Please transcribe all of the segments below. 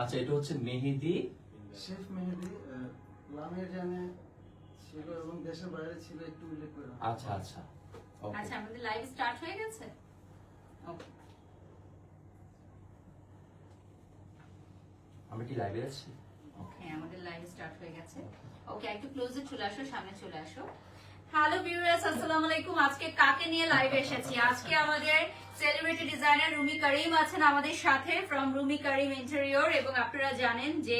আচ্ছা এটা হচ্ছে মেহেদি। শেফ মেহেদি লামের জানে ছিল এবং দেশের বাইরে ছিল একটু উল্লেখ করে আচ্ছা আচ্ছা। আচ্ছা আমাদের লাইভ স্টার্ট হয়ে গেছে? ওকে আমরা কি লাইভে আছি? হ্যাঁ আমাদের লাইভ স্টার্ট হয়ে গেছে। ওকে একটু ক্লোজে চলে আসো সামনে চলে আসো। হ্যালো ভিউয়ার্স আসসালামু আলাইকুম। আজকে কাকে নিয়ে লাইভ এসেছি? আজকে আমাদের সেলিব্রিটি ডিজাইনার রুমি করিম আছেন আমাদের সাথে ফ্রম রুমি করিম ইন্টেরিয়র এবং আপনারা জানেন যে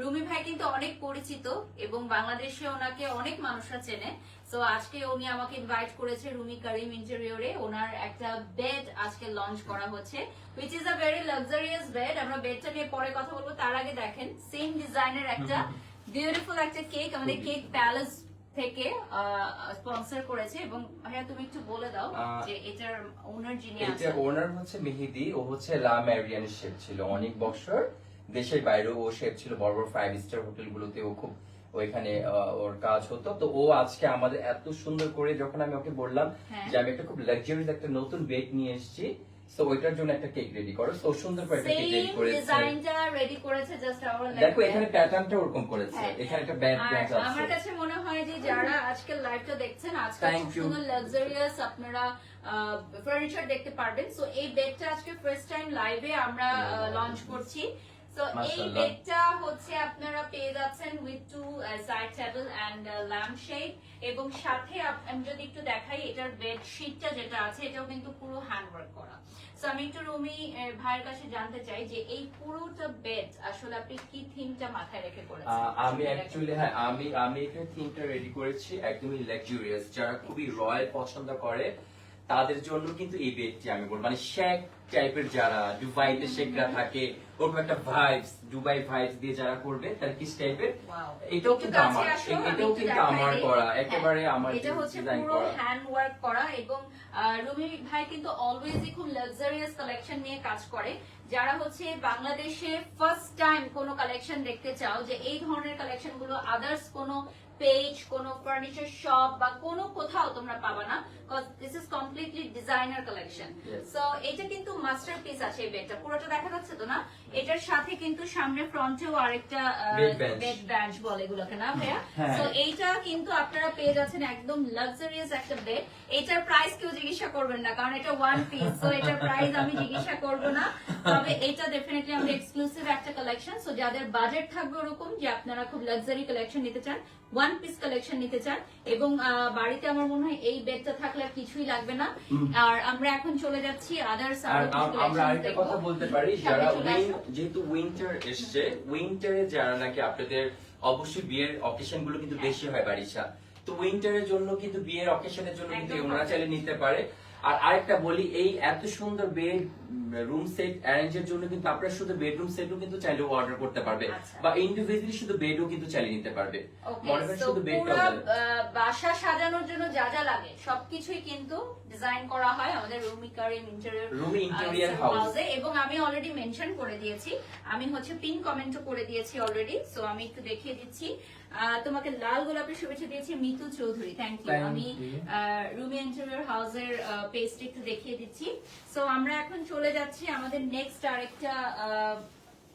রুমি ভাই কিন্তু অনেক পরিচিত এবং বাংলাদেশে ওনাকে অনেক মানুষরা চেনে। সো আজকে উনি আমাকে ইনভাইট করেছে রুমি করিম ইন্টেরিয়রে ওনার একটা বেড আজকে লঞ্চ করা হচ্ছে which is a very luxurious bed আমরা বেডটা নিয়ে পরে কথা বলব। তার আগে দেখেন সেম ডিজাইনের একটা বিউটিফুল একটা কেক আমাদের কেক প্যালেস থেকে স্পন্সর করেছে এবং ভাইয়া তুমি একটু বলে দাও যে এটার ওনার যিনি এটা ওনার হচ্ছে মেহেদি ও হচ্ছে লা ম্যারিয়ান শেফ ছিল। অনেক বছর দেশের বাইরেও ও শেফ ছিল বড় বড় ফাইভ স্টার হোটেলগুলোতে ও খুব ওইখানে ওর কাজ হতো। তো ও আজকে আমাদের এত সুন্দর করে যখন আমি ওকে বললাম হ্যাঁ। যে আমি একটা খুব লাক্সারিয়াস একটা নতুন বেড নিয়ে এসেছি তো ওইটার জন্য একটা কেক রেডি করো। সো সুন্দর করে একটা কেক রেডি করেছে। ডিজাইনটা রেডি করেছে জাস্ট আওয়ার দেখো এখানে প্যাটার্নটা ওরকম করেছে। হ্যাঁ। এখানে একটা আছে আমার কাছে মনে হয় যে যারা আজকে লাইভটা দেখছেন আজকে খুব সুন্দর লাক্সারিয়াস আপনারা ফার্নিচার দেখতে পারবেন। সো এই বেডটা আজকে ফার্স্ট টাইম লাইভে আমরা লঞ্চ করছি। তো এই বেডটা হচ্ছে আপনারা পেয়ে যাচ্ছেন with two side table and lampshade এবং সাথে আমি যদি একটু দেখাই এটার যেটা আছে এটাও কিন্তু পুরো হ্যান্ডওয়ার্ক করা। সো আমি একটু রুমি ভাইয়ের কাছে জানতে চাই যে এই পুরোটা বেড আসলে আপনি কি থিমটা মাথায় রেখে করেছেন? আমি অ্যাকচুয়ালি হ্যাঁ আমি আমি থিমটা রেডি করেছি একদমই লাক্সারিয়াস যারা খুবই রয়্যাল পছন্দ করে তাদের জন্য কিন্তু এই বেডটি আমি বলব। মানে শেক টাইপের যারা দুবাইতে শেকরা থাকে ওরকম একটা ভাইবস দুবাই ভাইবস দিয়ে যারা করবে তার কি টাইপের এটাও কিন্তু আমার এটাও কিন্তু আমার করা হ্যাঁ, একেবারে আমার এটা হচ্ছে পুরো হ্যান্ড ওয়ার্ক করা এবং রুমি ভাই কিন্তু অলওয়েজই খুব লাক্সারিয়াস কালেকশন নিয়ে কাজ করে। যারা হচ্ছে বাংলাদেশে ফার্স্ট টাইম কোনো কালেকশন দেখতে চাও যে এই ধরনের কালেকশনগুলো আদার্স কোনো পেজ কোনো ফার্নিচার শপ বা কোনো কোথাও তোমরা পাবা না this is completely designer collection so এটা কিন্তু মাস্টারপিস আছে এই বেডটা পুরোটা দেখা যাচ্ছে তো না? এটার সাথে কিন্তু সামনে ফ্রন্টেও আরেকটা বেড বেঞ্চ বলে এগুলোকে না ভাইয়া? হ্যাঁ। তো এইটা কিন্তু আপনারা পেয়ে যাচ্ছেন একদম লাক্সারিয়াস একটা বেড এটার প্রাইস কেউ জিজ্ঞাসা করবেন না কারণ এটা ওয়ান পিস তো এটার প্রাইস আমি জিজ্ঞাসা করব না। তবে এটা ডেফিনেটলি আমাদের এক্সক্লুসিভ একটা কালেকশন সো যাদের বাজেট থাকবে ওরকম যে আপনারা খুব লাক্সারি কালেকশন নিতে চান ওয়ান পিস কালেকশন নিতে চান এবং বাড়িতে আমার মনে হয় এই বেডটা থাকলে আর কিছুই লাগবে না। আর আমরা এখন চলে যাচ্ছি আদার্স আর আমরা আরেকটা কথা বলতে পারি যারা যেহেতু উইন্টার এসছে উইন্টারে যারা নাকি আপনাদের অবশ্যই বিয়ের অকেশনগুলো কিন্তু বেশি হয় বাড়িছা তো উইন্টারের জন্য কিন্তু বিয়ের অকেশনের জন্য কিন্তু ওনারা চাইলে নিতে পারে। আর আরেকটা বলি এই এত সুন্দর বেড রুম সেট অ্যারেঞ্জের জন্য কিন্তু আপনারা শুধু বেডরুম সেটও কিন্তু চাইলে অর্ডার করতে পারবে আচ্ছা। বা ইন্ডিভিজুয়ালি শুধু বেডও কিন্তু চালিয়ে নিতে পারবে। মনে করেন শুধু বেডটাও বাসা সাজানোর জন্য যা যা লাগে সবকিছুই কিন্তু ডিজাইন করা হয় আমাদের Rumi Karim interior Interior House। হাউসে এবং আমি অলরেডি মেনশন করে দিয়েছি। আমি হচ্ছে পিন কমেন্টও করে দিয়েছি অলরেডি সো আমি একটু দেখিয়ে দিচ্ছি। তোমাকে লাল গোলাপের শুভেচ্ছা দিয়েছি মিতু চৌধুরী থ্যাংক ইউ আমি. রুমি ইন্টেরিয়র হাউসের পেজটা একটু দেখিয়ে দিচ্ছি। সো আমরা এখন চলে যাচ্ছি। আমাদের নেক্সট আরেকটা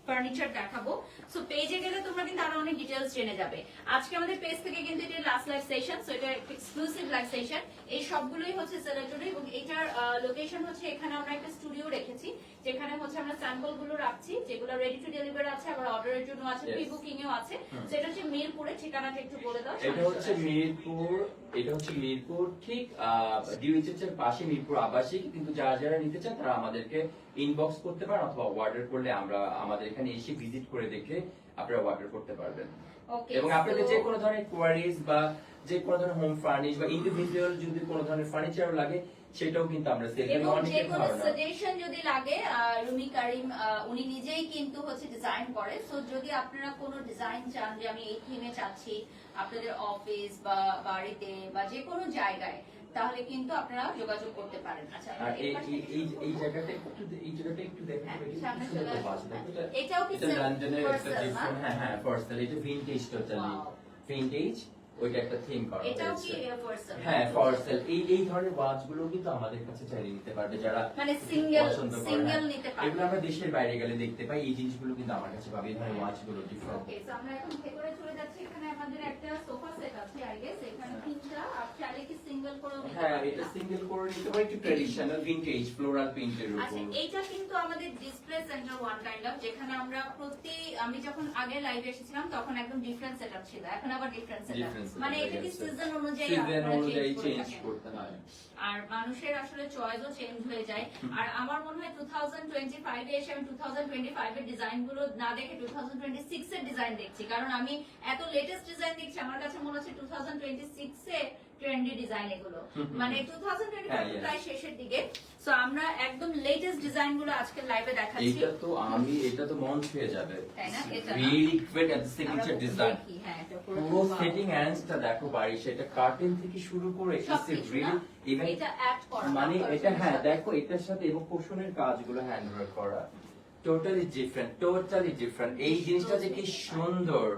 ফার্নিচার দেখাবো। সো পেজে গেলে তোমরা কিন্তু আরও অনেক ডিটেলস জেনে যাবে। আজকে আমাদের পেজ থেকে কিন্তু এটা লাস্ট লাইভ সেশন সো এটা এক্সক্লুসিভ লাইভ সেশন এই সবগুলোই হচ্ছে সেলেক্টেড এবং এটার লোকেশন হচ্ছে এখানে আমরা একটা স্টুডিও রেখেছি যেখানে হচ্ছে আমরা স্যাম্পলগুলো রাখছি যেগুলো রেডি টু ডেলিভার আছে আবার অর্ডারের জন্য আছে. প্রি বুকিং এও আছে। সেটা হচ্ছে মিরপুরে ঠিকানাটা একটু বলে দাও। এটা হচ্ছে মিরপুর এটা হচ্ছে মিরপুর ঠিক ডিউএইচএস এর পাশে মিরপুর আবাসিক কিন্তু যারা যারা নিতে চান তারা আমাদেরকে ইনবক্স করতে পারেন অথবা অর্ডার করলে আমরা আমাদের এখানে এসে ভিজিট করে দেখে আপনারা অর্ডার করতে পারবেন। এবং আপনাদের যে কোনো ধরনের কোয়ারিজ বা যে কোনো ধরনের হোম ফার্নিশ বা ইন্ডিভিজুয়াল যদি কোনো ধরনের ফার্নিচার লাগে সেটাও কিন্তু আমরা সেল করি কোনো সাজেশন যদি লাগে রুমি কারিম উনি নিজেই কিন্তু হচ্ছে ডিজাইন করে। সো যদি আপনারা কোনো ডিজাইন চান যে আমি এই থিমে চাচ্ছি আপনাদের অফিস বা বাড়িতে বা যে কোনো জায়গায় তাহলে কিন্তু আপনারা যোগাযোগ করতে পারেন। আচ্ছা এই এই- এই এই জায়গাটা একটু এই জায়গাটা একটু দেখেন হ্যাঁ, সামনে চলে বাস, আসুন। দেখো এটা। এটাও কি লন্ডনের একটা personal, হ্যাঁ। হ্যাঁ পার্সেল এটা ভিনটেজ টোটালি Wow. ভিনটেজ ওইটা একটা থিম করা এটাও কি হয়েছে হ্যাঁ ফরসেল এই এই ধরনের ওয়াচগুলো কিন্তু আমাদের কাছে চাইলে নিতে পারবে যারা মানে সিঙ্গেল সিঙ্গেল হ্যাঁ। এগুলো আমরা দেশের বাইরে গেলে দেখতে পাই এই জিনিসগুলো কিন্তু আমার কাছে পাবে এই ধরনের ওয়াচগুলো ডিফারেন্ট ওকে সো আমরা এখন ভেতরে চলে যাচ্ছি এখানে আমাদের একটা সোফা সেট আছে আই গেস এখানে তিনটা আর চাইলে কি সিঙ্গেল করে হ্যাঁ এটা সিঙ্গেল করে নিতে পারে একটু ট্রেডিশনাল ভিন্টেজ ফ্লোরাল প্রিন্টের আচ্ছা উপর। এইটা কিন্তু আমাদের display centre one kind of যেখানে আমরা প্রতি আমি যখন আগে লাইভে এসেছিলাম তখন একদম ডিফারেন্ট সেটআপ ছিল এখন আবার ডিফারেন্ট সেটআপ মানে এটা কি সিজন অনুযায়ী সিজন অনুযায়ী চেঞ্জ করতে হয়। আর মানুষের আসলে চয়েসও চেঞ্জ হয়ে যায়। আর আমার মনে হয় 2025 এ এসে আমি 2025 এর ডিজাইনগুলো না দেখে 2026 এর ডিজাইন দেখছি। কারণ আমি এত লেটেস্ট ডিজাইন দেখছি আমার কাছে মনে হচ্ছে 2026 এ ট্রেন্ডি ডিজাইন এগুলো। মানে হুম। 2025 হ্যাঁ, প্রায় শেষের দিকে। সো আমরা একদম লেটেস্ট ডিজাইনগুলো আজকে লাইভে দেখাচ্ছি। এইটা তো আমি এটা তো মন ছুঁয়ে যাবে। তাই না? এটা? Really great at signature design হ্যাঁ, এটা পুরো সেটিং দেখো বাড়ি সেটা কার্টেন থেকে শুরু করে? রিয়েলি ইভেন এটা অ্যাড করা মানে এটা হ্যাঁ দেখো এটার সাথে এবং পোষণের কাজগুলো হ্যান্ড ওয়ার্ক করা। টোটালি ডিফারেন্ট টোটালি ডিফারেন্ট এই জিনিসটা যে কি সুন্দর।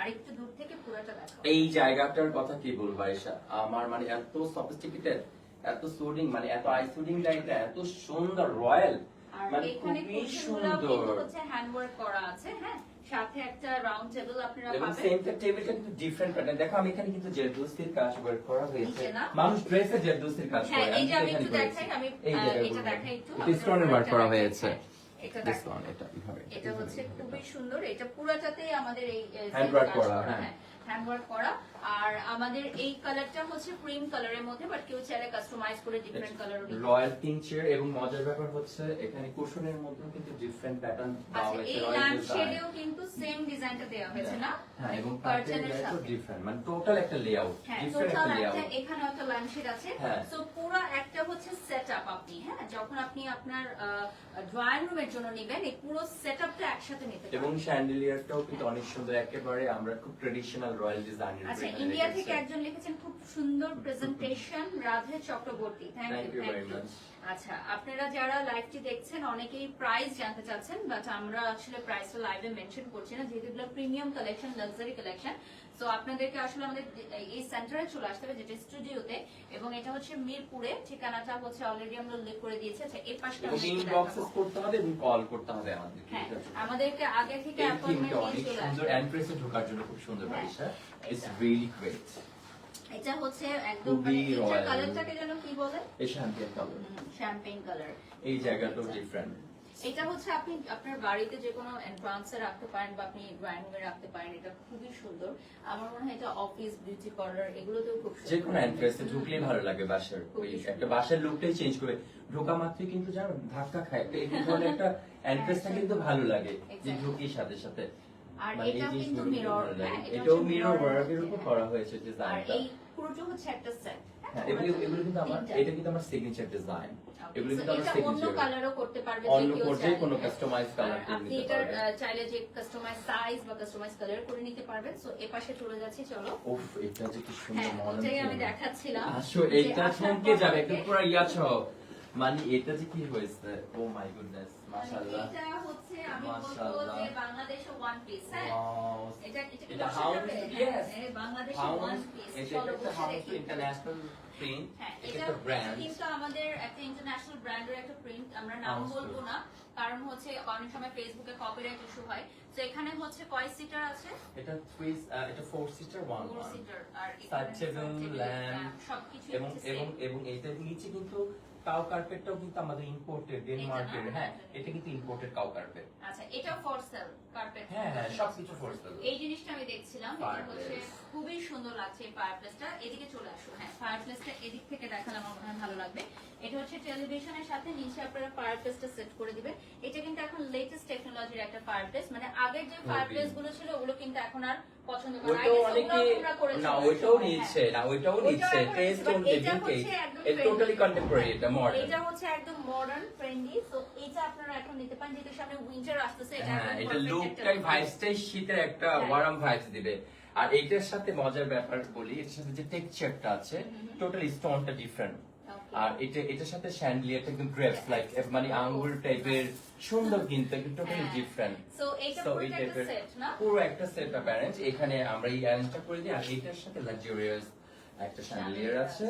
আরেকটু থেকে পুরোটা দেখো এই জায়গাটার কথা কি বলব আয়েশা? আমার মানে এত সফিস্টিকেটেড এত সুডিং মানে এত আইসুডিং জায়গাটা এত সুন্দর রয়্যাল মানে এখানে খুবই সুন্দর কিন্তু হচ্ছে হ্যান্ডওয়ার্ক করা আছে হ্যাঁ? সাথে একটা রাউন্ড টেবিল আপনারা এবং পাবেন। সেন্টার টেবিলটা কিন্তু ডিফারেন্ট প্যাটার্ন দেখো আমি এখানে কিন্তু জেরদোস্তির কাজ ওয়ার্ক করা হয়েছে। মানুষ ড্রেসে জেরদোস্তির কাজ হ্যাঁ করে। এই যে আমি একটু দেখাই আমি। এটা দেখাই একটু। স্টোনের ওয়ার্ক করা। হয়েছে। হ্যাঁ, এটা This এটা এইভাবে। এটা হচ্ছে খুবই সুন্দর এটা পুরোটাতেই আমাদের এই Handwork করা, হ্যাঁ। হ্যান্ডওয়ার্ক করা আর আমাদের এই কালারটা হচ্ছে ক্রিম কালারের মধ্যে বাট কেউ চাইলে কাস্টমাইজ করে ডিফারেন্ট কালারও নিতে রয়্যাল পিঙ্ক চেয়ার এবং মজার ব্যাপার হচ্ছে এখানে কুশনের মধ্যেও কিন্তু ডিফারেন্ট প্যাটার্ন দেওয়া আচ্ছা হয়েছে এই ল্যাম্প শেডেও কিন্তু সেম ডিজাইনটা দেওয়া হয়েছে না? হ্যাঁ এবং কার্টেনের সাথে। ডিফারেন্ট মানে টোটাল একটা লেআউট হ্যাঁ ডিফারেন্ট একটা লেআউট এখানে একটা ল্যাম্পশেড আছে। হ্যাঁ। সো পুরো একটা হচ্ছে সেটআপ আপনি হ্যাঁ? যখন আপনি আপনার ড্রয়িং রুমের জন্য নেবেন এই পুরো সেটআপটা একসাথে নিতে পারেন এবং শ্যান্ডেলিয়ারটাও কিন্তু অনেক সুন্দর একেবারে আমরা খুব ট্রেডিশনাল রয়্যাল ডিজাইনের ইন্ডিয়া থেকে একজন লিখেছেন খুব সুন্দর presentation Radhe Chakraborty. Thank thank you you very much আচ্ছা আপনারা যারা লাইভটি দেখছেন অনেকেই প্রাইস জানতে চাচ্ছেন বাট আমরা আসলে প্রাইসটা লাইভে মেনশন করছি না যেহেতু এগুলো premium collection luxury collection so আপনাদেরকে আসলে আমাদের এই সেন্টারে চলে আসতে হবে যেটা স্টুডিওতে এবং এটা হচ্ছে মিরপুরে ঠিকানাটা হচ্ছে অলরেডি আমরা উল্লেখ করে দিয়েছি। আচ্ছা এই পাশটা ইনবক্সেস করতে হবে এবং কল করতে হবে আমাদেরকে হ্যাঁ আমাদেরকে আগে থেকে অ্যাপয়েন্টমেন্ট নিয়ে চলে সুন্দর আসবে এন্ট্রেসে ঢোকার জন্য খুব সুন্দর হ্যাঁ, বাড়িটা। ইটস রিয়েলি গ্রেট এটা হচ্ছে একদম মানে royal। কালারটাকে যেন কি বলে? এই শান্তির কালার শ্যাম্পেন কালার এই জায়গাটাও ডিফারেন্ট এটা হচ্ছে আপনি আপনার বাড়িতে যে কোনো এন্ট্রান্সে রাখতে পারেন বা আপনি ড্রয়িং রুমে রাখতে পারেন এটা খুবই সুন্দর। আমার মনে হয় এটা অফিস বিউটি পার্লার এগুলোতেও খুব সুন্দর। যে কোনো এন্ট্রেসে ঢুকলেই ভালো লাগে বাসার ওই একটা বাসার লুকটাই চেঞ্জ করে। ঢোকা মাত্রই কিন্তু জানো ধাক্কা খায় একটা এই ধরনের একটা এন্ট্রেসটা কিন্তু ভালো লাগে যে. ঢুকির সাথে সাথে। আর মানে এটা কিন্তু মিরর। হ্যাঁ এটা এটাও মিরর ওয়ার্কের উপর। করা হয়েছে আর ডিজাইনটা এই পুরোটা হচ্ছে একটা সেট হ্যাঁ এগুলো এগুলো কিন্তু আমার এটা কিন্তু আমার সিগনেচার ডিজাইন এগুলো কিন্তু আমার এটা অন্য কালারও করতে পারবে অন্য যে কেউ পর্যায়ে চাইলে। কোনো কাস্টমাইজ কালার আপনি নিতে এটার পারবেন আহ, চাইলে যে কাস্টমাইজ সাইজ বা কাস্টমাইজ কালার করে নিতে পারবেন। সো এ পাশে চলে যাচ্ছি চলো। উফ এটা যে কি সুন্দর হ্যাঁ মডেল এটাই আমি দেখাচ্ছিলাম আসো যাবে একদম পুরো ইয়াছ মানে এটা যে কি হয়েছে? ও মাই গুডনেস মাশাআল্লাহ। আমি বলব যে বাংলাদেশে ওয়ান পিস হ্যাঁ? এটা এটা এটা বসাতে হাউস হবে? ইয়েস বাংলাদেশে ওয়ান পিস এটা একটা বসে ইন্টারন্যাশনাল প্রিন্ট এটা এটা ব্র্যান্ড কিন্তু আমাদের একটা ইন্টারন্যাশনাল ব্র্যান্ডের একটা প্রিন্ট আমরা নাম বলব না কারণ হচ্ছে অনেক সময় ফেসবুকে কপিরাইট ইস্যু হয়। তো এখানে হচ্ছে কয় সিটার আছে? এটা থ্রি এটা four seater one four seater আর lamp, lamp, সবকিছু এবং এবং এবং এটার নিচে কিন্তু কাউ কার্পেটটাও কিন্তু আমাদের ইম্পোর্টেড ডেনমার্কের হ্যাঁ এটা কিন্তু ইম্পোর্টেড কাউ কার্পেট। আচ্ছা এটা ফর সেল কার্পেট হ্যাঁ হ্যাঁ সবকিছু ফোর সেল এই জিনিসটা আমি দেখছিলাম এটা হচ্ছে খুবই সুন্দর লাগছে ফায়ারপ্লেসটা এদিকে চলে আসো হ্যাঁ ফায়ারপ্লেসটা এদিক থেকে দেখালে আমার মনে হয় ভালো লাগবে। এটা হচ্ছে টেলিভিশনের সাথে নিচে আপনারা ফায়ারপ্লেসটা সেট করে দিবেন। এটা কিন্তু এখন লেটেস্ট টেকনোলজির একটা ফায়ারপ্লেস মানে আগের যে ফায়ারপ্লেসগুলো ছিল ওগুলো কিন্তু এখন আর পছন্দ করে। না। ওইটাও I guess অনেকে ওগুলোও তোমরা করেছ। না ওইটাও নিচ্ছে। না ওইটাও ওইটাও নিচ্ছে। টেস্ট অন এটা লিভিং হচ্ছে এটা টোটালি কন্টেম্পোরারি এটা মডার্ন এটা হচ্ছে একদম মডার্ন ফ্রেন্ডলি তো এটা আপনারা এখন নিতে পারেন যেহেতু সামনে উইন্টার আসতেছে এটা হ্যাঁ এটা লুকটাই ভাইবসটাই শীতের একটা। ওয়ার্ম ভাইবস দিবে। আর এইটার সাথে মজার ব্যাপার বলি এর সাথে যে টেক্সচারটা আছে টোটালি স্টোনটা ডিফারেন্ট. আর এটা এটার সাথে স্যান্ডলিয়ারটা একদম গ্রেপস লাইক মানে আঙ্গুর টাইপের সুন্দর কিন্তু একটু টোটালি। ডিফারেন্ট সো এই না? পুরো একটা সেট অফ অ্যারেঞ্জ এখানে আমরা এই অ্যারেঞ্জটা করে দিই আর এটার সাথে লাক্সারিয়াস একটা স্যান্ডলিয়ার আছে।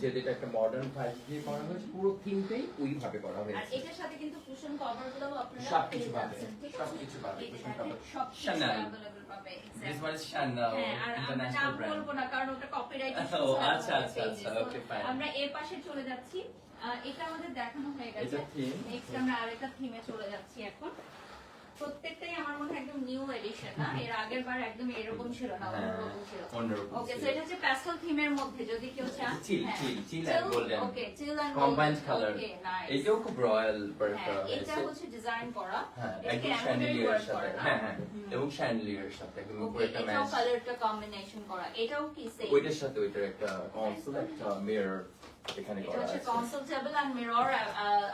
যেটা এটা একটা মডার্ন টাইপ দিয়ে করা হয়েছে পুরো থিমটাই ওইভাবে করা আর হয়েছে। এটার সাথে কিন্তু কুশন কভারগুলো আপনারা সবকিছু পেয়ে পাবে, যাচ্ছেন, ঠিক আছে? সবকিছু পাবে, এই যে পাবে, হ্যাঁ, international নাম brand বলব না, কারণ ওটা ও, আচ্ছা, আচ্ছা। আচ্ছা, okay, fine. আমরা এর পাশে চলে যাচ্ছি এটা আমাদের দেখানো হয়ে গেছে নেক্সট. আমরা আরেকটা থিমে চলে যাচ্ছি এখন প্রত্যেকটাই আমার মনে হয় একদম নিউ এডিশন না? এর আগের বার একদম এরকম ছিল না হ্যাঁ, অন্যরকম ছিল। ওকে সো এটা হচ্ছে প্যাস্টেল থিমের মধ্যে যদি কেউ চান chill chill chill and golden okay chill and combined colour এটাও খুব রয়্যাল হ্যাঁ, এটা হচ্ছে ডিজাইন করা। হ্যাঁ একদম work সাথে। হ্যাঁ হ্যাঁ এবং স্যান্ডলিয়ার সাথে একদম উপরে একটা ম্যাচ কালারটা কম্বিনেশন করা। এটাও কি সেম ওইটার সাথে ওইটার একটা কনসোল একটা মিরর এখানে করা আছে। কনসোল আর মিরর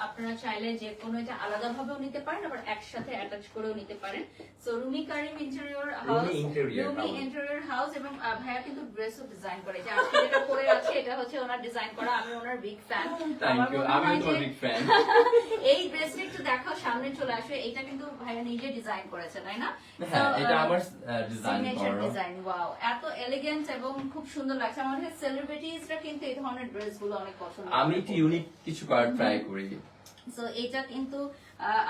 আপনারা চাইলে যে কোনো এটা আলাদা নিতে পারেন আবার একসাথে অ্যাটাচ করেও নিতে পারেন। So Rumi Karim interior house Rumi interior house এবং ভাইয়া কিন্তু ড্রেসও ডিজাইন করে। যে আজকে যেটা পরে আছে এটা হচ্ছে ওনার ডিজাইন করা। আমি ওনার বিগ ফ্যান থ্যাংক ইউ আমি তো বিগ ফ্যান এই ড্রেসটা একটু দেখাও সামনে চলে আসবে। এটা কিন্তু ভাইয়া নিজে ডিজাইন করেছে তাই না? হ্যাঁ এটা আমার ডিজাইন করা ডিজাইন ওয়াও এত এলিগেন্ট এবং খুব সুন্দর লাগছে। আমাদের সেলিব্রিটিজরা কিন্তু এই ধরনের ড্রেসগুলো অনেক পছন্দ আমি একটু ইউনিক কিছু করার ট্রাই করি। সো এটা কিন্তু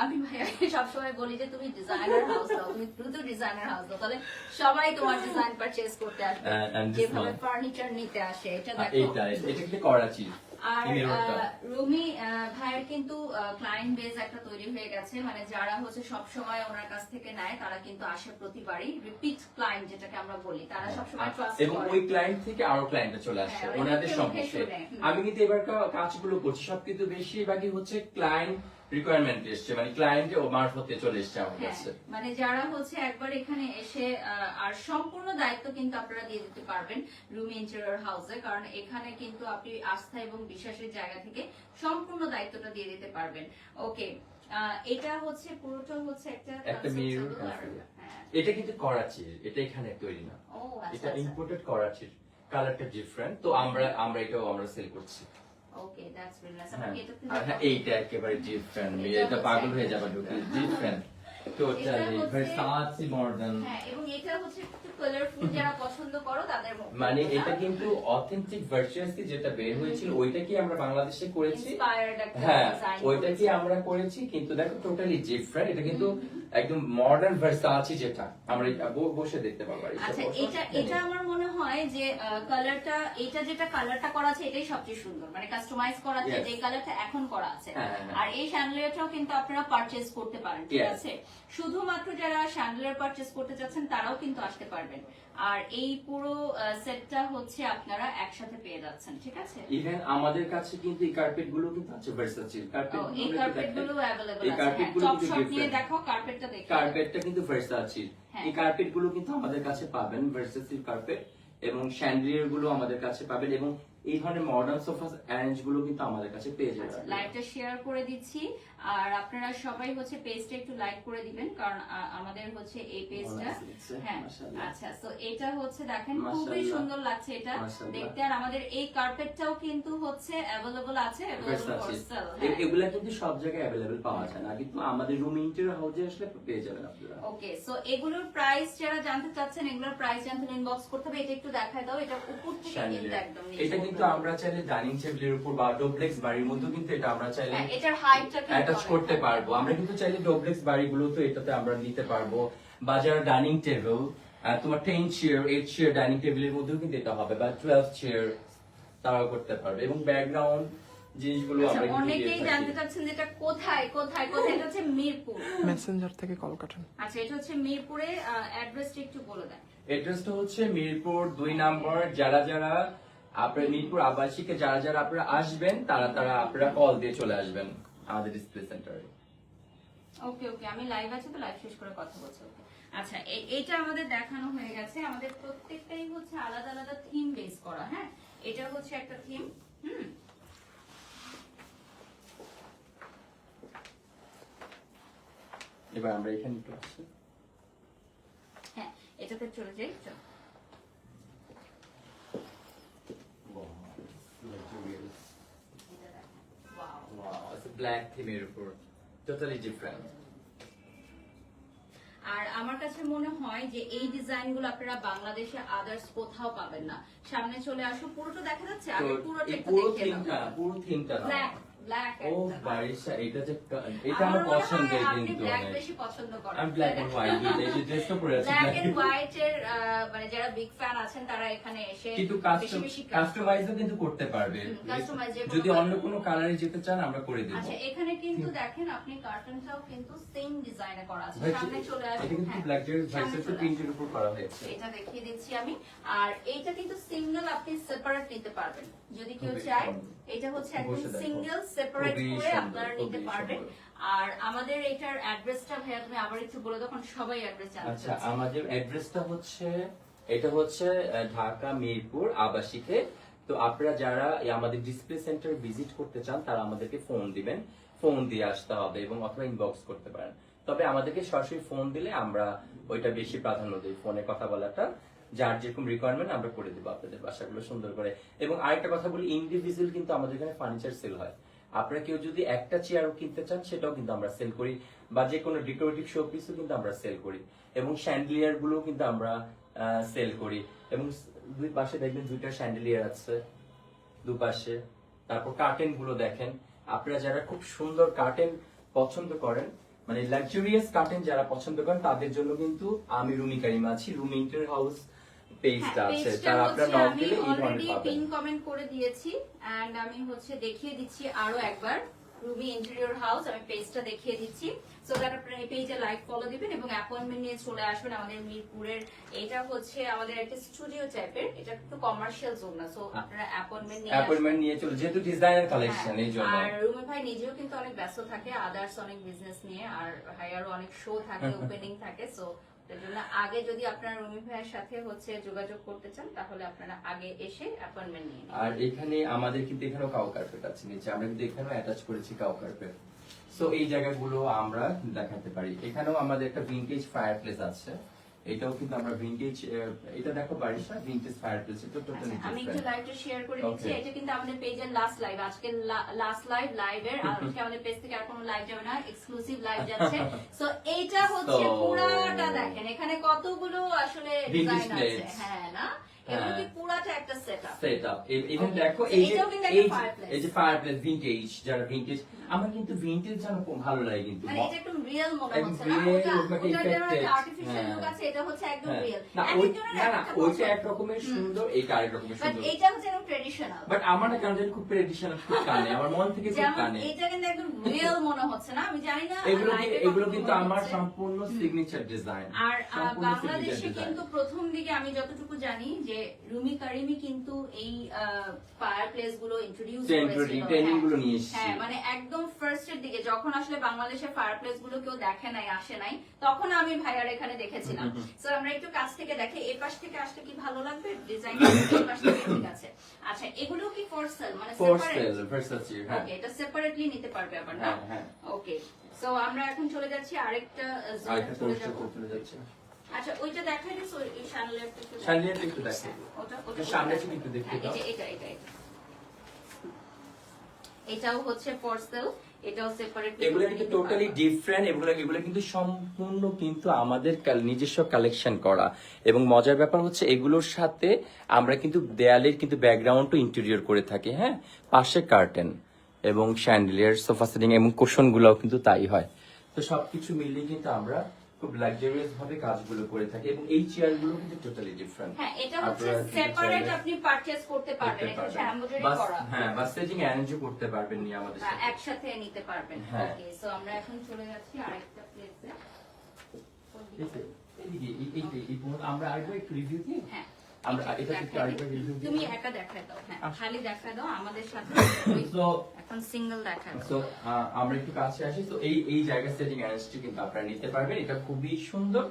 আমি ভাইয়াকে সবসময় বলি যে তুমি ডিজাইনার হাউস দাও তুমি দ্রুত ডিজাইনার হাউস দাও। তাহলে সবাই তোমার ডিজাইন পারচেজ করতে আসবে। যেভাবে ফার্নিচার নিতে আসে এটা দেখো। এইটা এটা কিন্তু করাচি। আর রুমি ভাইয়ের কিন্তু ক্লায়েন্ট বেজ একটা তৈরি হয়ে গেছে। মানে যারা হচ্ছে সব সময় ওনার কাছ থেকে নেয় তারা কিন্তু আসে প্রতিবারই। রিপিট ক্লায়েন্ট যেটাকে আমরা বলি তারা সবসময় ট্রাস্ট এবং ওই ক্লায়েন্ট থেকে আরও ক্লায়েন্ট চলে আসছে হ্যাঁ, ওনাদের সম্পর্কে। আমি কিন্তু এবার কাজগুলো করছি। সবকিছু বেশিরভাগই হচ্ছে ক্লায়েন্ট রিকোয়ারমেন্ট এসছে মানে ক্লায়েন্ট ও মারফতে চলে এসছে আমার হ্যাঁ, কাছে মানে যারা হচ্ছে একবার এখানে এসে আর সম্পূর্ণ দায়িত্ব কিন্তু আপনারা দিয়ে দিতে পারবেন রুম ইন্টেরিয়র হাউসে কারণ এখানে কিন্তু আপনি আস্থা এবং বিশ্বাসের জায়গা থেকে সম্পূর্ণ দায়িত্বটা দিয়ে দিতে পারবেন ওকে এটা হচ্ছে পুরোটা হচ্ছে একটা একটা। আছে। হ্যাঁ। এটা কিন্তু করাচির এটা এখানে তৈরি না ও আচ্ছা এটা আচ্ছা ইম্পোর্টেড করাচির কালারটা ডিফারেন্ট তো আমরা আমরা এটাও আমরা সেল করছি ওকে দ্যাটস রিয়েলি নাইস এটা আর এইটা একেবারে ডিফারেন্ট এটা এটা পাগল হয়ে যাবে ডিফারেন্ট টোটালি ভার্সাচি মডার্ন হ্যাঁ এবং এটা হচ্ছে একটু কালারফুল যারা পছন্দ করো তাদের মানে এটা কিন্তু অথেন্টিক যেটা বের হয়েছিল ওইটা কি আমরা বাংলাদেশে করেছি? হ্যাঁ ওইটা কি আমরা করেছি কিন্তু দেখো টোটালি ডিফারেন্ট এটা কিন্তু একদম মডার্ন ভার্সাচি যেটা। আমরা বসে দেখতে পাবো আচ্ছা এটা এটা আমার মনে হয় যে কালারটা এটা যেটা কালারটা করা আছে এটাই সবচেয়ে সুন্দর। মানে কাস্টমাইজ করা আছে. যে কালারটা এখন করা আছে। হ্যাঁ, হ্যাঁ, হ্যাঁ। আর এই শ্যান্ডেলিয়ারটাও কিন্তু আপনারা পারচেজ করতে পারেন ঠিক আছে? শুধুমাত্র যারা শ্যান্ডেলিয়ার পারচেজ করতে চাচ্ছেন তারাও কিন্তু আসতে পারবেন। আর এই পুরো সেটটা হচ্ছে আপনারা একসাথে পেয়ে যাচ্ছেন ঠিক আছে? ইভেন আমাদের কাছে কিন্তু এই কার্পেটগুলো কিন্তু আছে ভার্সাচিল কার্পেট এই কার্পেটগুলো এই আছে। কার্পেটগুলো কিন্তু। দেখো কার্পেটটা দেখো। কার্পেটটা কিন্তু ভার্সাচিল হ্যাঁ। এই কার্পেটগুলো কিন্তু আমাদের কাছে পাবেন ভার্সাচিল কার্পেট এবং শ্যান্ডলিয়ারগুলো আমাদের কাছে পাবেন এবং এই ধরনের মডার্ন সোফা অ্যারেঞ্জগুলো কিন্তু আমাদের কাছে পেয়ে যাবেন। লাইভটা শেয়ার করে দিচ্ছি। আর আপনারা সবাই হচ্ছে পেজটা একটু লাইক করে দিবেন কারণ আমাদের হচ্ছে এই পেজটা হ্যাঁ আচ্ছা তো এটা হচ্ছে দেখেন খুবই সুন্দর লাগছে এটা দেখতে আর আমাদের এই কার্পেটটাও কিন্তু হচ্ছে অ্যাভেলেবল আছে এ- এগুলা কিন্তু সব জায়গায় অ্যাভেলেবেল পাওয়া যায় না কিন্তু আমাদের রুম ইন্টেরিয়র হাউসে আসলে পেয়ে যাবেন আপনারা। ওকে সো এগুলোর প্রাইস যারা জানতে চাচ্ছেন এগুলোর প্রাইস জানতে ইনবক্স করতে হবে এটা একটু দেখায় দাও এটা উপর থেকে কিন্তু একদম এটা কিন্তু আমরা চাইলে ডাইনিং টেবিলের উপর বা ডোপ্লেক্স বাড়ির মধ্যে কিন্তু এটা আমরা চাইলে হ্যাঁ, এটার হাইটটা অ্যাটাচ করতে পারব। আমরা কিন্তু চাইলে ডোপ্লেক্স বাড়িগুলো তো এটাতে আমরা নিতে পারব। বা যারা ডাইনিং টেবিল তোমার ten chair eight chair dining টেবিলের মধ্যেও কিন্তু এটা হবে বা টুয়েলভ চেয়ার তারাও করতে পারবে। এবং ব্যাকগ্রাউন্ড জিনিসগুলো আচ্ছা, আমরা অনেকেই জানতে চাচ্ছেন যে কোথায় কোথায় কোথায়? এটা হচ্ছে মিরপুর। মেসেঞ্জার থেকে কল কাটেন। আচ্ছা এটা হচ্ছে মিরপুরে অ্যাড্রেসটা একটু বলে দেন। এড্রেসটা হচ্ছে মিরপুর দুই নম্বর যারা যারা আপনার মিরপুর আবাসিকে যারা যারা আপনারা আসবেন তারা তারা আপনারা কল দিয়ে চলে আসবেন। আমাদের ডিসপ্লে সেন্টারে ওকে ওকে আমি লাইভ আছি তো লাইভ শেষ করে কথা বলছি ওকে আচ্ছা এ- এটা আমাদের দেখানো হয়ে গেছে আমাদের প্রত্যেকটাই হচ্ছে আলাদা আলাদা থিম বেস করা হ্যাঁ? এটা হচ্ছে একটা থিম হুম? এবার আমরা এখানে একটু আসি হ্যাঁ এটাতে চলে যাই চল। ব্ল্যাক থিমের উপর। টোটালি ডিফারেন্ট আর আমার কাছে মনে হয় যে এই ডিজাইনগুলো আপনারা বাংলাদেশে আদার্স কোথাও পাবেন না। সামনে চলে আসো পুরোটা দেখা যাচ্ছে? আমি আগে পুরোটা পুরো থিমটা পুরো থিমটা ব্ল্যাক ও বারিশা এটা যে এটা আমার পছন্দের কিন্তু ব্ল্যাক বেশি পছন্দ করেন। আমি ব্ল্যাক এন্ড হোয়াইট এই যে ড্রেসটা পরে আছি। ব্ল্যাক এন্ড হোয়াইট এর মানে যারা বিগ ফ্যান আছেন তারা এখানে এসে কিন্তু কাস্টমাইজও করতে পারবে। যদি অন্য কোনো কালারে যেতে চান আমরা করে দেব। আচ্ছা এখানে কিন্তু দেখেন আপনি কার্টনটাও কিন্তু সেম ডিজাইনে করা আছে। সামনে চলে এটা কিন্তু হ্যাঁ, ব্ল্যাক জেল ভাইসের চলে প্রিন্টের উপর করা হয়েছে। এটা দেখিয়ে দিচ্ছি আমি। আর এইটা কিন্তু সিঙ্গেল আপনি সেপারেট নিতে পারবেন। যদি কেউ চায় এটা হচ্ছে একদম সিঙ্গেল সেপারেট করে আপনারা নিতে পারবেন। আর আমাদের এটার অ্যাড্রেসটা ভাইয়া তুমি আবার একটু বলে তখন সবাই অ্যাড্রেস জানতে আচ্ছা আমাদের অ্যাড্রেসটা হচ্ছে এটা হচ্ছে ঢাকা মিরপুর আবাসিকে। তো আপনারা যারা আমাদের ডিসপ্লে সেন্টার ভিজিট করতে চান তারা আমাদেরকে ফোন দিবেন। ফোন দিয়ে আসতে হবে এবং অথবা ইনবক্স করতে পারেন। তবে আমাদেরকে সরাসরি ফোন দিলে আমরা ওইটা বেশি প্রাধান্য দিই ফোনে কথা বলাটা। যার যেরকম রিকোয়ারমেন্ট আমরা করে দেবো আপনাদের বাসাগুলো সুন্দর করে। এবং আরেকটা কথা বলি ইন্ডিভিজুয়াল কিন্তু আমাদের এখানে ফার্নিচার সেল হয়। আপনারা কেউ যদি একটা চেয়ারও কিনতে চান, সেটাও কিন্তু আমরা সেল করি। বা যে কোনো ডেকোরেটিভ শো পিসও কিন্তু আমরা সেল করি। এবং শ্যান্ডেলিয়ারগুলো কিন্তু আমরা সেল করি। এবং দুই পাশে দেখবেন দুইটা শ্যান্ডেলিয়ার আছে, দুপাশে। তারপর কার্টেনগুলো দেখেন। আপনারা যারা খুব সুন্দর কার্টেন পছন্দ করেন মানে লাক্সারিয়াস কার্টেন যারা পছন্দ করেন, তাদের জন্য কিন্তু আমি রুমি কারিমা আছি। রুমি ইন্টার হাউস পেজটা হ্যাঁ, আছে page টা তারা আপনারা হচ্ছে নক দিলে এই ধরনের পাবেন। পিন কমেন্ট করে দিয়েছি এন্ড আমি হচ্ছে দেখিয়ে দিচ্ছি আরও একবার রুবি ইন্টেরিয়র হাউস আমি পেজটা দেখিয়ে দিচ্ছি। সো দ্যাট আপনারা এই পেজে লাইক ফলো দিবেন এবং অ্যাপয়েন্টমেন্ট নিয়ে চলে আসবেন আমাদের মিরপুরের এটা হচ্ছে আমাদের একটা স্টুডিও টাইপের এটা একটু কমার্শিয়াল জোন না সো আপনারা অ্যাপয়েন্টমেন্ট নিয়ে অ্যাপয়েন্টমেন্ট নিয়ে চলে যেহেতু ডিজাইনার কালেকশন হ্যাঁ, এই জন্য। আর রুমি ভাই নিজেও কিন্তু অনেক ব্যস্ত থাকে আদার্স অনেক বিজনেস নিয়ে আর ভাইয়ারও অনেক শো থাকে ওপেনিং থাকে সো জন্য আগে যদি আপনারা রুমি ভাইয়ের সাথে হচ্ছে যোগাযোগ করতে চান, তাহলে আপনারা আগে এসে অ্যাপয়েন্টমেন্ট নিয়ে আর এখানে আমাদের কিন্তু এখানেও কাউ কার্পেট আছে, নিচে আমরা কিন্তু এখানেও অ্যাটাচ করেছি কাউ কার্পেট সো এই জায়গাগুলো আমরা দেখাতে পারি। এখানেও আমাদের একটা ভিনটেজ ফায়ার প্লেস আছে। এটাও কিন্তু আমরা ভিন্টেজ এটা দেখো বারিশা ভিন্টেজ ফায়ারপ্লেস এটা টোটালি আচ্ছা, আমি একটু লাইভটা শেয়ার করে দিচ্ছি এটা কিন্তু আমাদের পেজের লাস্ট লাইভ আজকে লাস্ট লাইভ লাইভের আর আজকে আমাদের পেজ থেকে আর কোনো লাইভ যাবে না এক্সক্লুসিভ লাইভ যাচ্ছে। সো এইটা হচ্ছে পুরোটা দেখেন এখানে কতগুলো আসলে ডিজাইন আছে। হ্যাঁ না? হ্যাঁ। আমার কিন্তু ভিন্টেজ জানো ভালো লাগে কিন্তু। এটা একদম রিয়েল একদম হচ্ছে না? real, ওটা ওটাকে ওটার যেমন একটা affected, আর্টিফিশিয়াল। লুক আছে এটা হচ্ছে একদম। রিয়েল না এক ওই একজনের না না এক একটা ওইটা এক রকমের সুন্দর এইটা আরেক রকমের সুন্দর। এটা হচ্ছে ট্রেডিশনাল বাট আমার না কেন খুব ট্রেডিশনাল খুব কানে। আমার মন থেকে খুব কানে। এটা কিন্তু একদম রিয়েল মনে হচ্ছে না? আমি জানি না এগুলো কি- live এ এগুলো কিন্তু আমার সম্পূর্ণ সিগনেচার ডিজাইন আর বাংলাদেশে কিন্তু প্রথম দিকে আমি যতটুকু জানি যে রুমি কারিমি কিন্তু এই ফায়ার প্লেসগুলো ইন্ট্রোডিউসগুলো নিয়ে হ্যাঁ মানে একদম ফার্স্ট এর দিকে যখন আসলে বাংলাদেশের ফায়ার প্লেসগুলো কেউ দেখে নাই আসে নাই তখন আমি ভাইয়ার এখানে দেখেছিলাম। সো আমরা একটু কাছ থেকে দেখে এই পাশ থেকে আসলে কি ভালো লাগবে? ডিজাইন এই পাশ থেকে ঠিক আছে। আচ্ছা এগুলো কি ফর সেল মানে সেপারেট হ্যাঁ। ওকে এটা সেপারেটলি নিতে পারবে আবার না? হ্যাঁ, হ্যাঁ। ওকে সো আমরা এখন চলে যাচ্ছি আরেকটা চলে যাচ্ছে। আচ্ছা ওইটা দেখাই দিস ওই শ্যানেলেরটা একটু দেখাই। একটু দেখাই। ওটা ওটা ওটা সামনে থেকে একটু দেখতে দাও। এটা এটা এটা এটাও হচ্ছে ফর সেল এটাও সেপারেট এগুলো কিন্তু টোটালি ডিফারেন্ট এগুলো এগুলো কিন্তু সম্পূর্ণ কিন্তু আমাদের নিজস্ব কালেকশন করা এবং মজার ব্যাপার হচ্ছে এগুলোর সাথে আমরা কিন্তু দেয়ালের কিন্তু ব্যাকগ্রাউন্ডও ইন্টেরিয়র করে থাকি হ্যাঁ পাশে কার্টেন এবং শ্যান্ডেলিয়ার সোফা সেটিং এবং কোশন গুলাও কিন্তু তাই হয় তো সবকিছু মিলিয়ে কিন্তু আমরা খুব লাক্সারিয়াস ভাবে কাজগুলো করে থাকে এবং এই চেয়ারগুলো কিন্তু টোটালি ডিফারেন্ট হ্যাঁ এটা হচ্ছে সেপারেট আপনি পারচেজ করতে পারবেন এটা হচ্ছে এমব্রয়ডারি করা। হ্যাঁ বা স্টেজিং অ্যারেঞ্জও করতে পারবেন নি আমাদের সাথে। একসাথে নিতে পারবেন। হ্যাঁ। ওকে সো আমরা এখন চলে যাচ্ছি আরেকটা প্লেসে আমরা আরেকবার একটু রিভিউ দিই? হ্যাঁ। আমরা এটা একটু আরেকবার রিভিউ তুমি একা দেখায় দাও হ্যাঁ। খালি দেখায় দাও আমাদের সাথে ওই- এখন সিঙ্গেল দেখায় দাও। আহ, আমরা একটু কাছে আসি। তো এই এই জায়গা সেটিং অ্যারেঞ্জটি কিন্তু আপনারা নিতে পারবেন। এটা খুবই সুন্দর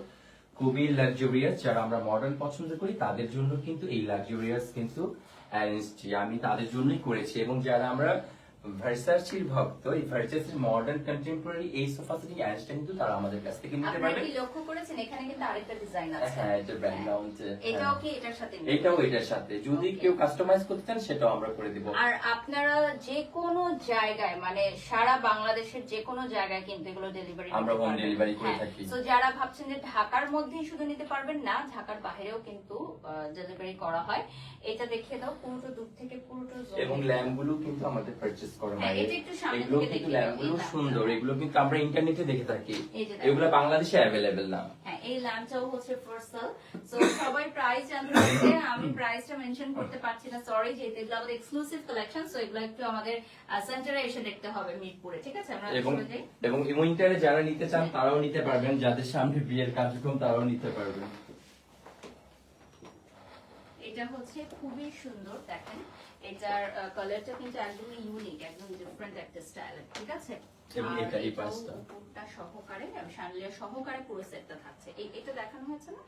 খুবই লাক্সারিয়াস যারা আমরা মডার্ন পছন্দ করি তাদের জন্য কিন্তু এই লাক্সারিয়াস কিন্তু অ্যারেঞ্জটি আমি তাদের জন্যই করেছি। এবং যারা আমরা ভার্সাচির ভক্ত এই ভার্সাচির মডার্ন কন্টেম্পোরারি এই সোফা সেটিং অ্যান্ডটা কিন্তু তারা আমাদের কাছ থেকে নিতে পারবে। কি লক্ষ্য করেছেন? এখানে কিন্তু আরেকটা ডিজাইন আছে। হ্যাঁ এটা ব্যাকগ্রাউন্ড এটাও কি এটার সাথে এটাও এটার সাথে। যদি কেউ কাস্টমাইজ করতে চান সেটাও আমরা করে দিব। আর আপনারা যে কোনো জায়গায় মানে সারা বাংলাদেশের যে কোনো জায়গায় কিন্তু এগুলো ডেলিভারি আমরা home delivery করে থাকি। তো যারা ভাবছেন যে ঢাকার মধ্যেই শুধু নিতে পারবেন না ঢাকার বাইরেও কিন্তু ডেলিভারি করা হয়। এটা দেখিয়ে দাও পুরোটা দূর থেকে পুরোটা এবং in। ল্যাম্পগুলো কিন্তু আমাদের পারচেজ করা হ্যাঁ, হয়। এটা একটু সামনে এগুলো কিন্তু দেখিয়ে ল্যাম্প দাও, গুলো এই ল্যাম্পটা। সুন্দর। এগুলো কিন্তু আমরা ইন্টারনেটে দেখে থাকি। এই যে দেখো। এগুলো বাংলাদেশে অ্যাভেলেবেল না। এই ল্যাম্পটাও হচ্ছে ফর সো সবাই প্রাইস জানতে চাইছে আমি প্রাইসটা মেনশন করতে পারছি না সরি যেহেতু এগুলো আমাদের এক্সক্লুসিভ কালেকশন সো এগুলো একটু আমাদের সেন্টারে এসে দেখতে হবে মিরপুরে ঠিক আছে? আমরা এবং এবং উইন্টারে যারা নিতে চান তারাও নিতে পারবেন। যাদের সামনে বিয়ের কার্যক্রম তারাও নিতে পারবেন। এটা হচ্ছে খুবই সুন্দর দেখেন। এটার কালারটা কিন্তু একদমই ইউনিক একদম ডিফারেন্ট একটা স্টাইল ঠিক আছে? এটা এই সহকারে শানলিয়া সহকারে পুরো সেটটা থাকছে। এটা দেখানো হয়েছে না?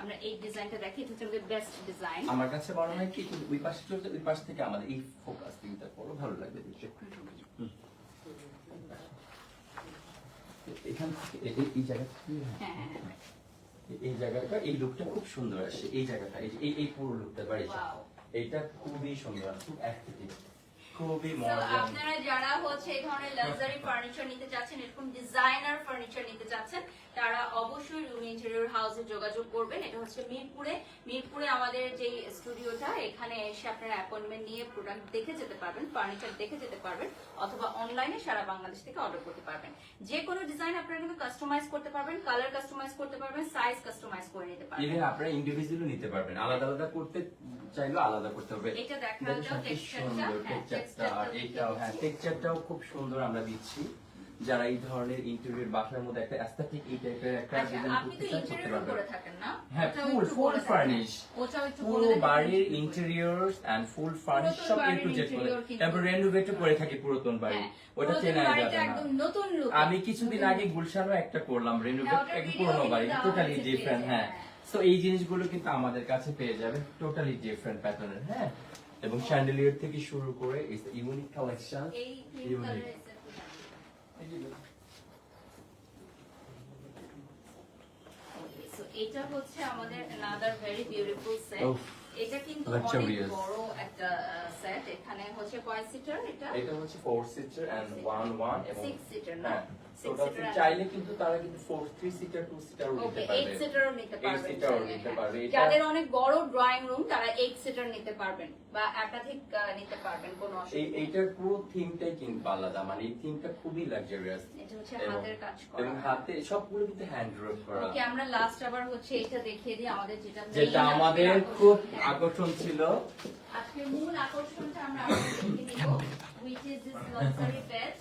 আমরা এই ডিজাইনটা দেখি এটা হচ্ছে বেস্ট ডিজাইন আমার কাছে মনে হয় কি ওই পাশে ওই পাশ থেকে আমাদের এই ফোকাস করো ভালো লাগবে দেখতে। হুম। এখান থেকে এই- জায়গা থেকে হ্যাঁ হ্যাঁ হ্যাঁ। এই জায়গাটা এই লুকটা খুব সুন্দর আসে এই জায়গাটা এই এই পুরো লুকটা বাড়িটা এইটা খুবই সুন্দর খুব অ্যাস্থেটিক খুবই আপনারা যারা হচ্ছে এই ধরনের লাক্সারি ফার্নিচার নিতে চাচ্ছেন এরকম ডিজাইনার ফার্নিচার নিতে চাচ্ছেন তারা অবশ্যই রুম ইন্টেরিয়র হাউসে যোগাযোগ করবেন। এটা হচ্ছে মিরপুরে। মিরপুরে আমাদের যে স্টুডিওটা এখানে এসে আপনারা অ্যাপয়েন্টমেন্ট নিয়ে প্রোডাক্ট দেখে যেতে পারবেন ফার্নিচার দেখে যেতে পারবেন অথবা অনলাইনে সারা বাংলাদেশ থেকে অর্ডার করতে পারবেন। যে কোনো ডিজাইন আপনারা কিন্তু কাস্টমাইজ করতে পারবেন কালার কাস্টমাইজ করতে পারবেন সাইজ কাস্টমাইজ করে নিতে পারবেন। ইভেন আপনারা ইন্ডিভিজুয়ালি নিতে পারবেন। আলাদা আলাদা করতে চাইলেও আলাদা করতে হবে। এটা দেখা কি টেক্সচারটা টেক্সচারটা এটাও হ্যাঁ টেক্সচারটাও খুব সুন্দর আমরা দিচ্ছি। যারা এই ধরনের ইন্টেরিয়র বাসার মধ্যে একটা অ্যাস্থেটিক এই টাইপের একটা আচ্ছা ডিজাইন করতে চান করতে পারবেন। হ্যাঁ ফুল ফুল ফার্নিশ পুরো বাড়ির ইন্টেরিয়র্স এন্ড ফুল ফার্নিশ সব বাড়ির করে তারপর রেনোভেট করে থাকি পুরাতন বাড়ি। হ্যাঁ, ওটা চেনা যাবে না। আমি কিছুদিন আগে গুলশানও একটা করলাম রেনোভেট হ্যাঁ, ওটার এক পুরনো বাড়ি টোটালি ডিফারেন্ট হ্যাঁ। হ্যাঁ। সো এই জিনিসগুলো কিন্তু আমাদের কাছে পেয়ে যাবে টোটালি ডিফারেন্ট প্যাটার্নের হ্যাঁ। এবং শ্যান্ডেলিয়ার থেকে শুরু করে ইউনিক কালেকশন ইউনিক colour এর set টা। Okay, so এটা হচ্ছে আমাদের another very beautiful set. এটা কিন্তু অনেক বড় একটা সেট এখানে হচ্ছে কয় সিটার এটা? এটা হচ্ছে four seater and one one এবং 6 সিটার না? চাইলে কিন্তু তারা কিন্তু সিটার নিতে পারবে সিটারও নিতে নিতে। পারবে। এটা- যাদের অনেক বড় ড্রয়িং রুম তারা এইট সিটার নিতে পারবেন বা একাধিক নিতে পারবেন কোনো অসুবিধা নেই। এইটার পুরো থিমটাই কিন্তু আলাদা মানে এই থিমটা খুবই লাক্সারিয়াস এটা হচ্ছে হাতের কাজ করা এবং হাতে সবগুলো কিন্তু হ্যান্ড ড্রপ করা ওকে আমরা লাস্ট আবার হচ্ছে এটা দেখিয়ে দিই আমাদের যেটা যেটা আমাদের। খুব। আকর্ষণ ছিল আজকে মূল আকর্ষণটা আমরা আপনাদের দেখিয়ে দিব which is this luxury bed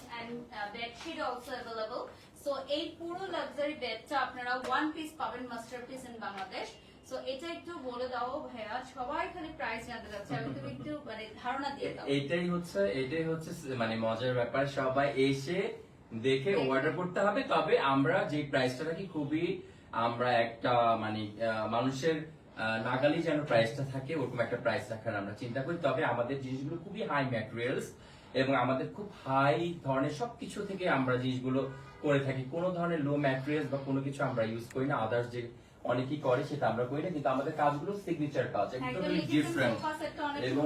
sheet also available. So এই পুরো লাক্সারি বেডটা আপনারা ওয়ান পিস পাবেন মাস্টারপিস ইন বাংলাদেশ সো এটা একটু বলে দাও ভাইয়া সবাই খালি প্রাইস জানতে চাচ্ছে আমি তুমি একটু মানে ধারণা দিয়ে দাও। এইটাই হচ্ছে এটাই হচ্ছে মানে মজার ব্যাপার সবাই এসে দেখে দেখে। অর্ডার করতে হবে। তবে আমরা যে প্রাইসটা রাখি খুবই আমরা একটা মানে মানুষের নাগালি যেন প্রাইসটা থাকে ওরকম একটা প্রাইস রাখার আমরা চিন্তা করি। তবে আমাদের জিনিসগুলো খুবই হাই ম্যাটেরিয়ালস এবং আমাদের খুব হাই ধরনের সবকিছু থেকে আমরা জিনিসগুলো করে থাকি। কোনো ধরনের লো ম্যাটেরিয়ালস বা কোনো কিছু আমরা ইউজ করি না। আদার্স যে অনেকেই করে সেটা আমরা করি না কিন্তু আমাদের কাজগুলো সিগনেচার কাজ একদম ডিফারেন্ট এবং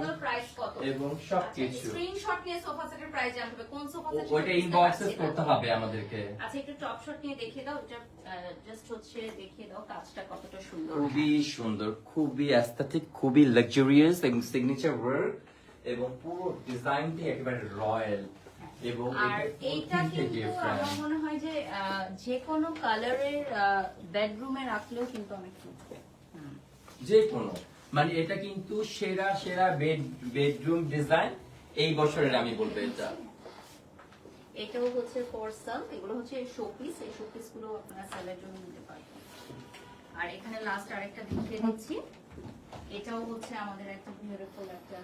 এবং সবকিছু। স্ক্রিনশট নিয়ে সোফা সেটের প্রাইস জানতে হবে। কোন সোফা সেট ওইটা ইনবক্সে করতে হবে আমাদেরকে। আচ্ছা একটু টপ শট নিয়ে দেখিয়ে দাও। এটা জাস্ট হচ্ছে দেখিয়ে দাও কাজটা কতটা সুন্দর। খুবই সুন্দর খুবই অ্যাস্থেটিক খুবই লাক্সারিয়াস এবং সিগনেচার ওয়ার্ক এবং পুরো ডিজাইনটি একেবারে রয়্যাল এবং আর এইটা কিন্তু আমার মনে হয় যে যে কোনো কালারের বেডরুমে রাখলেও কিন্তু অনেক যে কোনো। মানে এটা কিন্তু সেরা সেরা বেড বেডরুম ডিজাইন এই বছরের আমি বলব এটা। এটাও হচ্ছে ফোর সাল এগুলো হচ্ছে শোপিস এই শোপিসগুলো আপনারা সেলের জন্য নিতে পারবেন। আর এখানে লাস্ট আরেকটা দেখিয়ে দিচ্ছি। এটাও হচ্ছে আমাদের একটা বিউটিফুল একটা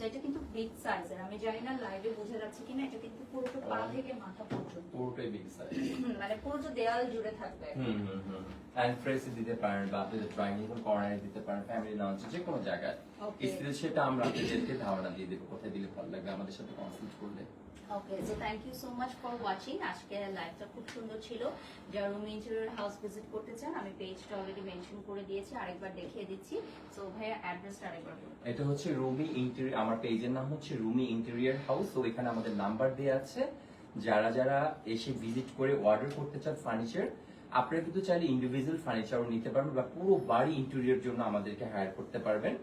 তো কিন্তু বিগ সাইজের আমি জানি না লাইভে বোঝা যাচ্ছে কিনা এটা কিন্তু পুরোটা পা থেকে মাথা পর্যন্ত। পুরোটাই বিগ সাইজ মানে পুরোটা দেয়াল জুড়ে থাকবে। হুম হুম হুম এন্ড ফ্রেসে দিতে পারেন বা আপনি ড্রয়িং রুম কর্নারে দিতে পারেন ফ্যামিলি লঞ্চ যে কোনো জায়গায়. সেটা আমরা আপনাদেরকে ধারণা দিয়ে দেবো কোথায় দিলে ভালো লাগবে আমাদের সাথে কনসাল্ট করলে। Okay so thank you so much for watching আজকের লাইভটা খুব সুন্দর ছিল। যারা রুম ইন্টেরিয়র হাউস ভিজিট করতে চান, আমি পেজটা অলরেডি মেনশন করে দিয়েছি, আরেকবার দেখিয়ে দিচ্ছি। সো ভাইয়া অ্যাড্রেসটা আরেকবার এটা হচ্ছে রুমি ইন্টেরিয়র আমার পেজের নাম হচ্ছে রুমি ইন্টেরিয়র হাউস তো এখানে আমাদের নাম্বার দেওয়া আছে। যারা যারা এসে ভিজিট করে অর্ডার করতে চান ফার্নিচার আপনারা কিন্তু চাইলে ইন্ডিভিজুয়াল ফার্নিচারও নিতে পারবেন বা পুরো বাড়ি ইন্টেরিয়র জন্য আমাদেরকে হায়ার করতে পারবেন।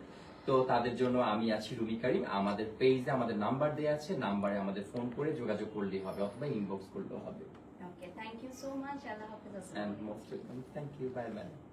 তো তাদের জন্য আমি আছি রুমি কারিম। আমাদের পেজে আমাদের নাম্বার দেওয়া আছে নাম্বারে আমাদের ফোন করে যোগাযোগ করলেই হবে অথবা ইনবক্স করলেও হবে। Okay thank you so much আল্লাহ হাফেজ। আসসালামু most welcome thank you bye bye